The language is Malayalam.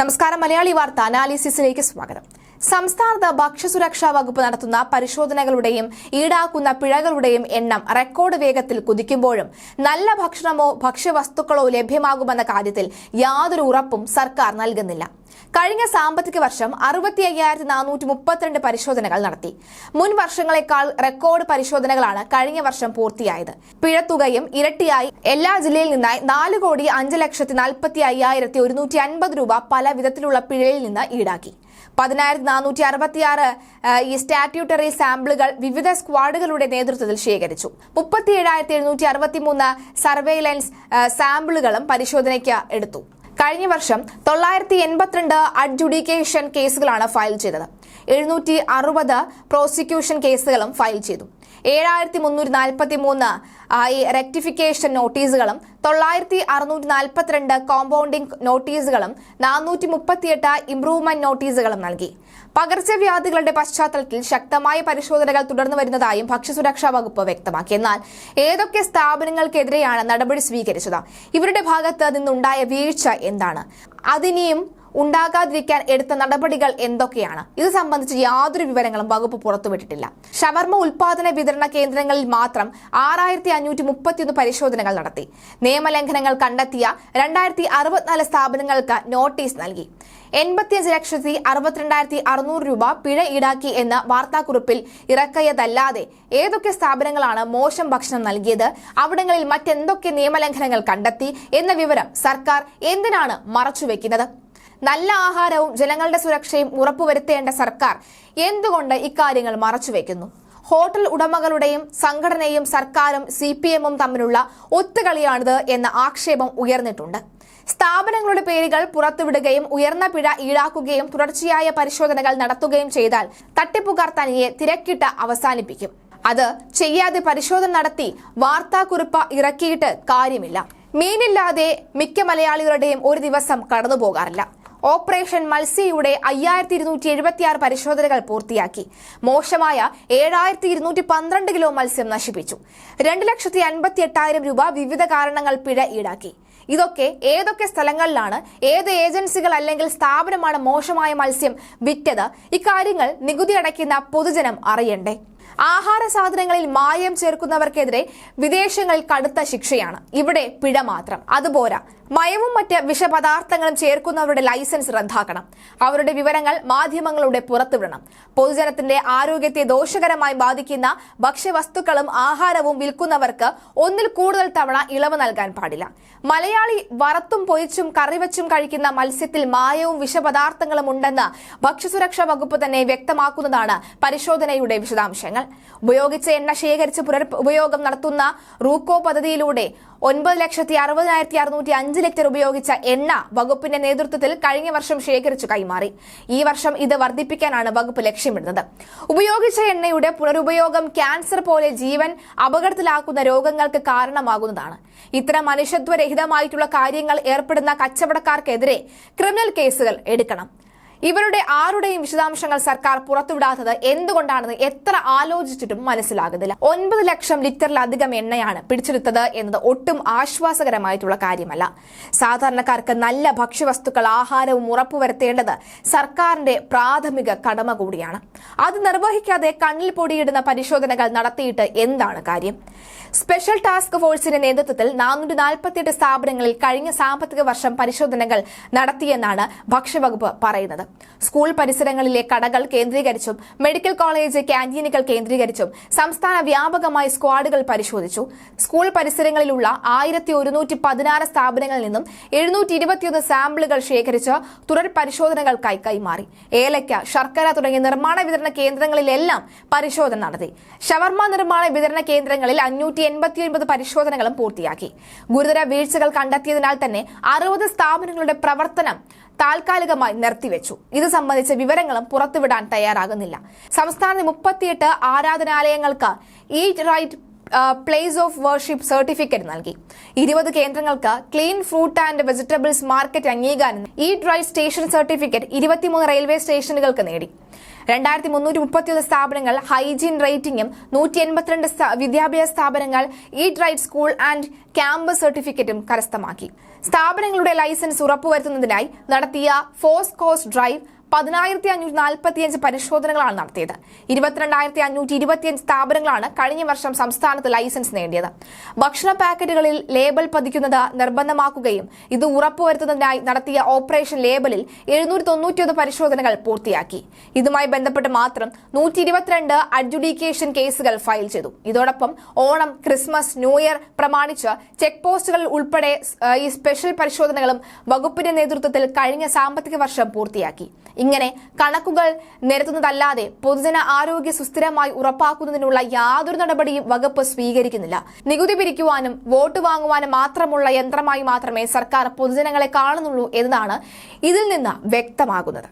നമസ്കാരം. മലയാളി വാർത്ത അനാലിസിസിലേക്ക് സ്വാഗതം. സംസ്ഥാനത്ത് ഭക്ഷ്യസുരക്ഷാ വകുപ്പ് നടത്തുന്ന പരിശോധനകളുടെയും ഈടാക്കുന്ന പിഴകളുടെയും എണ്ണം റെക്കോർഡ് വേഗത്തിൽ കുതിക്കുമ്പോഴും നല്ല ഭക്ഷണമോ ഭക്ഷ്യവസ്തുക്കളോ ലഭ്യമാകുമെന്ന കാര്യത്തിൽ യാതൊരു ഉറപ്പും സർക്കാർ നൽകുന്നില്ല. കഴിഞ്ഞ സാമ്പത്തിക വർഷം അറുപത്തി അയ്യായിരത്തി നാനൂറ്റി മുപ്പത്തിരണ്ട് പരിശോധനകൾ നടത്തി. മുൻ വർഷങ്ങളെക്കാൾ റെക്കോർഡ് പരിശോധനകളാണ് കഴിഞ്ഞ വർഷം പൂർത്തിയായത്. പിഴത്തുകയും ഇരട്ടിയായി. എല്ലാ ജില്ലയിൽ നിന്നായി നാല് കോടി അഞ്ച് ലക്ഷത്തി നാൽപ്പത്തി അയ്യായിരത്തി ഒരുന്നൂറ്റി അൻപത് രൂപ പല വിധത്തിലുള്ള പിഴയിൽ നിന്ന് ഈടാക്കി. പതിനായിരത്തി നാനൂറ്റി അറുപത്തിയാറ് ഈ സ്റ്റാറ്റ്യൂട്ടറി സാമ്പിളുകൾ വിവിധ സ്ക്വാഡുകളുടെ നേതൃത്വത്തിൽ ശേഖരിച്ചു. മുപ്പത്തി ഏഴായിരത്തി എഴുന്നൂറ്റി അറുപത്തി മൂന്ന് സർവൈലൻസ് സാമ്പിളുകളും പരിശോധനയ്ക്ക് എടുത്തു. കഴിഞ്ഞ വർഷം തൊള്ളായിരത്തി എൺപത്തിരണ്ട് അഡ്ജുഡിക്കേഷൻ കേസുകളാണ് ഫയൽ ചെയ്തത്. എഴുന്നൂറ്റി അറുപത് പ്രോസിക്യൂഷൻ കേസുകളും ഫയൽ ചെയ്തു. ഏഴായിരത്തി മുന്നൂറ്റി നാൽപ്പത്തി മൂന്ന് ഈ റെക്ടിഫിക്കേഷൻ നോട്ടീസുകളും തൊള്ളായിരത്തി അറുന്നൂറ്റി നാൽപ്പത്തിരണ്ട് കോമ്പൗണ്ടിംഗ് നോട്ടീസുകളും നാനൂറ്റി മുപ്പത്തിയെട്ട് ഇംപ്രൂവ്മെന്റ് നോട്ടീസുകളും നൽകി. പകർച്ചവ്യാധികളുടെ പശ്ചാത്തലത്തിൽ ശക്തമായ പരിശോധനകൾ തുടർന്നു വരുന്നതായും ഭക്ഷ്യസുരക്ഷാ വകുപ്പ് വ്യക്തമാക്കി. എന്നാൽ ഏതൊക്കെ സ്ഥാപനങ്ങൾക്കെതിരെയാണ് നടപടി സ്വീകരിച്ചത്? ഇവരുടെ ഭാഗത്ത് നിന്നുണ്ടായ വീഴ്ച എന്താണ്? അതിനെയും ഉണ്ടാകാതിരിക്കാൻ എടുത്ത നടപടികൾ എന്തൊക്കെയാണ്? ഇത് സംബന്ധിച്ച് യാതൊരു വിവരങ്ങളും വകുപ്പ് പുറത്തുവിട്ടിട്ടില്ല. ഷവർമ ഉൽപാദന വിതരണ കേന്ദ്രങ്ങളിൽ മാത്രം ആറായിരത്തി അഞ്ഞൂറ്റി മുപ്പത്തിയൊന്ന് പരിശോധനകൾ നടത്തി. നിയമലംഘനങ്ങൾ കണ്ടെത്തിയ രണ്ടായിരത്തി അറുപത്തിനാല് സ്ഥാപനങ്ങൾക്ക് നോട്ടീസ് നൽകി. എൺപത്തിയഞ്ച് ലക്ഷത്തി അറുപത്തിരണ്ടായിരത്തി അറുന്നൂറ് രൂപ പിഴ ഈടാക്കി എന്ന വാർത്താക്കുറിപ്പിൽ ഇറക്കിയതല്ലാതെ ഏതൊക്കെ സ്ഥാപനങ്ങളാണ് മോശം ഭക്ഷണം നൽകിയത് അവിടങ്ങളിൽ മറ്റെന്തൊക്കെ നിയമലംഘനങ്ങൾ കണ്ടെത്തി എന്ന വിവരം സർക്കാർ എന്തിനാണ് മറച്ചുവെക്കുന്നത്? നല്ല ആഹാരവും ജനങ്ങളുടെ സുരക്ഷയും ഉറപ്പുവരുത്തേണ്ട സർക്കാർ എന്തുകൊണ്ട് ഇക്കാര്യങ്ങൾ മറച്ചുവെക്കുന്നു? ഹോട്ടൽ ഉടമകളുടെയും സംഘടനയും സർക്കാരും സി പി എമ്മും തമ്മിലുള്ള ഒത്തുകളിയാണിത് എന്ന ആക്ഷേപം ഉയർന്നിട്ടുണ്ട്. സ്ഥാപനങ്ങളുടെ പേരുകൾ പുറത്തുവിടുകയും ഉയർന്ന പിഴ ഈടാക്കുകയും തുടർച്ചയായ പരിശോധനകൾ നടത്തുകയും ചെയ്താൽ തട്ടിപ്പുകാർ തനിയെ തിരക്കിട്ട് അവസാനിപ്പിക്കും. അത് ചെയ്യാതെ പരിശോധന നടത്തി വാർത്താക്കുറിപ്പ് ഇറക്കിയിട്ട് കാര്യമില്ല. മീനില്ലാതെ മിക്ക മലയാളികളുടെയും ഒരു ദിവസം കടന്നു പോകാറില്ല ഓപ്പറേഷൻ മത്സ്യയുടെ അയ്യായിരത്തി ഇരുന്നൂറ്റി എഴുപത്തിയാറ് പരിശോധനകൾ പൂർത്തിയാക്കി. മോശമായ ഏഴായിരത്തി ഇരുന്നൂറ്റി പന്ത്രണ്ട് കിലോ മത്സ്യം നശിപ്പിച്ചു. രണ്ട് ലക്ഷത്തി അൻപത്തി എട്ടായിരം രൂപ വിവിധ കാരണങ്ങൾ പിഴ ഈടാക്കി. ഇതൊക്കെ ഏതൊക്കെ സ്ഥലങ്ങളിലാണ് ഏത് ഏജൻസികൾ അല്ലെങ്കിൽ സ്ഥാപനമാണ് മോശമായ മത്സ്യം വിറ്റത്? ഇക്കാര്യങ്ങൾ നികുതി അടയ്ക്കുന്ന പൊതുജനം അറിയണ്ടേ? ആഹാര സാധനങ്ങളിൽ മായം ചേർക്കുന്നവർക്കെതിരെ വിദേശങ്ങളിൽ കടുത്ത ശിക്ഷയാണ്. ഇവിടെ പിഴ മാത്രം. അതുപോരാ മയവും മറ്റ് വിഷപദാർത്ഥങ്ങളും ചേർക്കുന്നവരുടെ ലൈസൻസ് റദ്ദാക്കണം. അവരുടെ വിവരങ്ങൾ മാധ്യമങ്ങളുടെ പുറത്തുവിടണം. പൊതുജനത്തിന്റെ ആരോഗ്യത്തെ ദോഷകരമായി ബാധിക്കുന്ന ഭക്ഷ്യവസ്തുക്കളും ആഹാരവും വിൽക്കുന്നവർക്ക് ഒന്നിൽ കൂടുതൽ തവണ ഇളവ് നൽകാൻ പാടില്ല. മലയാളി വറത്തും പൊയിച്ചും കറിവച്ചും കഴിക്കുന്ന മത്സ്യത്തിൽ മായവും വിഷപദാർത്ഥങ്ങളും ഉണ്ടെന്ന് ഭക്ഷ്യസുരക്ഷാ വകുപ്പ് തന്നെ വ്യക്തമാക്കുന്നതാണ് പരിശോധനയുടെ വിശദാംശങ്ങൾ. ഉപയോഗിച്ച എണ്ണ ശേഖരിച്ച് പുനർ ഉപയോഗം നടത്തുന്ന റൂക്കോ പദ്ധതിയിലൂടെ ഒൻപത് ലക്ഷത്തി അറുപതിനായിരത്തി അറുന്നൂറ്റി അഞ്ച് ലിറ്റർ ഉപയോഗിച്ച എണ്ണ വകുപ്പിന്റെ നേതൃത്വത്തിൽ കഴിഞ്ഞ വർഷം ശേഖരിച്ചു കൈമാറി. ഈ വർഷം ഇത് വർദ്ധിപ്പിക്കാനാണ് വകുപ്പ് ലക്ഷ്യമിടുന്നത്. ഉപയോഗിച്ച എണ്ണയുടെ പുനരുപയോഗം ക്യാൻസർ പോലെ ജീവൻ അപകടത്തിലാക്കുന്ന രോഗങ്ങൾക്ക് കാരണമാകുന്നതാണ്. ഇത്തരം മനുഷ്യത്വരഹിതമായിട്ടുള്ള കാര്യങ്ങൾ ഏർപ്പെടുന്ന കച്ചവടക്കാർക്കെതിരെ ക്രിമിനൽ കേസുകൾ എടുക്കണം. ഇവരുടെ ആരുടെയും വിശദാംശങ്ങൾ സർക്കാർ പുറത്തുവിടാത്തത് എന്തുകൊണ്ടാണെന്ന് എത്ര ആലോചിച്ചിട്ടും മനസ്സിലാകുന്നില്ല. ഒൻപത് ലക്ഷം ലിറ്ററിലധികം എണ്ണയാണ് പിടിച്ചെടുത്തത് എന്നത് ഒട്ടും ആശ്വാസകരമായിട്ടുള്ള കാര്യമല്ല. സാധാരണക്കാർക്ക് നല്ല ഭക്ഷ്യവസ്തുക്കൾ ആഹാരവും ഉറപ്പുവരുത്തേണ്ടത് സർക്കാരിന്റെ പ്രാഥമിക കടമ കൂടിയാണ്. അത് നിർവഹിക്കാതെ കണ്ണിൽ പൊടിയിടുന്ന പരിശോധനകൾ നടത്തിയിട്ട് എന്താണ് കാര്യം? സ്പെഷ്യൽ ടാസ്ക് ഫോഴ്സിന്റെ നേതൃത്വത്തിൽ നാനൂറ്റി നാൽപ്പത്തിയെട്ട് സ്ഥാപനങ്ങളിൽ കഴിഞ്ഞ സാമ്പത്തിക വർഷം പരിശോധനകൾ നടത്തിയെന്നാണ് ഭക്ഷ്യവകുപ്പ് പറയുന്നത്. സ്കൂൾ പരിസരങ്ങളിലെ കടകൾ കേന്ദ്രീകരിച്ചും മെഡിക്കൽ കോളേജ് ക്യാന്റീനുകൾ കേന്ദ്രീകരിച്ചും സംസ്ഥാന വ്യാപകമായി സ്ക്വാഡുകൾ പരിശോധിച്ചു. സ്കൂൾ പരിസരങ്ങളിലുള്ള ആയിരത്തി ഒരുന്നൂറ്റി പതിനാറ് സ്ഥാപനങ്ങളിൽ നിന്നും എഴുന്നൂറ്റി ഇരുപത്തിയൊന്ന് സാമ്പിളുകൾ ശേഖരിച്ച് തുടർ പരിശോധനകൾക്കായി കൈമാറി. ഏലക്ക ശർക്കര തുടങ്ങിയ നിർമ്മാണ വിതരണ കേന്ദ്രങ്ങളിലെല്ലാം പരിശോധന നടത്തി. ഷവർമ നിർമ്മാണ വിതരണ കേന്ദ്രങ്ങളിൽ അഞ്ഞൂറ്റി എൺപത്തിയൊൻപത് പരിശോധനകളും പൂർത്തിയാക്കി. ഗുരുതര വീഴ്ചകൾ കണ്ടെത്തിയതിനാൽ തന്നെ അറുപത് സ്ഥാപനങ്ങളുടെ പ്രവർത്തനം താൽക്കാലികമായി നിർത്തിവെച്ചു. ഇത് സംബന്ധിച്ച വിവരങ്ങളും പുറത്തുവിടാൻ തയ്യാറാകുന്നില്ല. സംസ്ഥാനത്തെ മുപ്പത്തിയെട്ട് ആരാധനാലയങ്ങൾക്ക് eat right place of worship certificate നൽകി. ഇരുപത് കേന്ദ്രങ്ങൾക്ക് clean fruit and vegetables market അംഗീകാരം. ഈ ഡ്രൈ സ്റ്റേഷൻ സർട്ടിഫിക്കറ്റ് ഇരുപത്തിമൂന്ന് റെയിൽവേ സ്റ്റേഷനുകൾക്ക് നേടി. രണ്ടായിരത്തി മുന്നൂറ്റി മുപ്പത്തിയൊന്ന് സ്ഥാപനങ്ങൾ ഹൈജീൻ റേറ്റിംഗും നൂറ്റി എൺപത്തിരണ്ട് വിദ്യാഭ്യാസ സ്ഥാപനങ്ങൾ ഈ റൈറ്റ് സ്കൂൾ ആൻഡ് ക്യാമ്പസ് സർട്ടിഫിക്കറ്റും കരസ്ഥമാക്കി. സ്ഥാപനങ്ങളുടെ ലൈസൻസ് ഉറപ്പുവരുത്തുന്നതിനായി നടത്തിയ ഫോസ് കോസ് ഡ്രൈവ് പതിനായിരത്തി അഞ്ഞൂറ്റി നാൽപ്പത്തിയഞ്ച് പരിശോധനകളാണ് നടത്തിയത്. ഇരുപത്തിരണ്ടായിരത്തി അഞ്ഞൂറ്റി ഇരുപത്തിയഞ്ച് സ്ഥാപനങ്ങളാണ് കഴിഞ്ഞ വർഷം സംസ്ഥാനത്ത് ലൈസൻസ് നേടിയത്. ഭക്ഷണ പാക്കറ്റുകളിൽ ലേബൽ പതിക്കുന്നത് നിർബന്ധമാക്കുകയും ഇത് ഉറപ്പുവരുത്തുന്നതിനായി നടത്തിയ ഓപ്പറേഷൻ ലേബലിൽ എഴുന്നൂറ്റി തൊണ്ണൂറ്റിയൊന്ന് പരിശോധനകൾ പൂർത്തിയാക്കി. ഇതുമായി ബന്ധപ്പെട്ട് മാത്രം നൂറ്റി ഇരുപത്തിരണ്ട് അഡ്ജുഡിക്കേഷൻ കേസുകൾ ഫയൽ ചെയ്തു. ഇതോടൊപ്പം ഓണം ക്രിസ്മസ് ന്യൂ ഇയർ പ്രമാണിച്ച് ചെക്ക് പോസ്റ്റുകൾ ഉൾപ്പെടെ ഈ സ്പെഷ്യൽ പരിശോധനകളും വകുപ്പിന്റെ നേതൃത്വത്തിൽ കഴിഞ്ഞ സാമ്പത്തിക വർഷം പൂർത്തിയാക്കി. ഇങ്ങനെ കണക്കുകൾ നിരത്തുന്നതല്ലാതെ പൊതുജന ആരോഗ്യ സുസ്ഥിരമായി ഉറപ്പാക്കുന്നതിനുള്ള യാതൊരു നടപടിയും വകുപ്പ് സ്വീകരിക്കുന്നില്ല. നികുതി പിരിക്കുവാനും വോട്ട് വാങ്ങുവാനും മാത്രമുള്ള യന്ത്രമായി മാത്രമേ സർക്കാർ പൊതുജനങ്ങളെ കാണുന്നുള്ളൂ എന്നതാണ് ഇതിൽ നിന്ന് വ്യക്തമാകുന്നത്.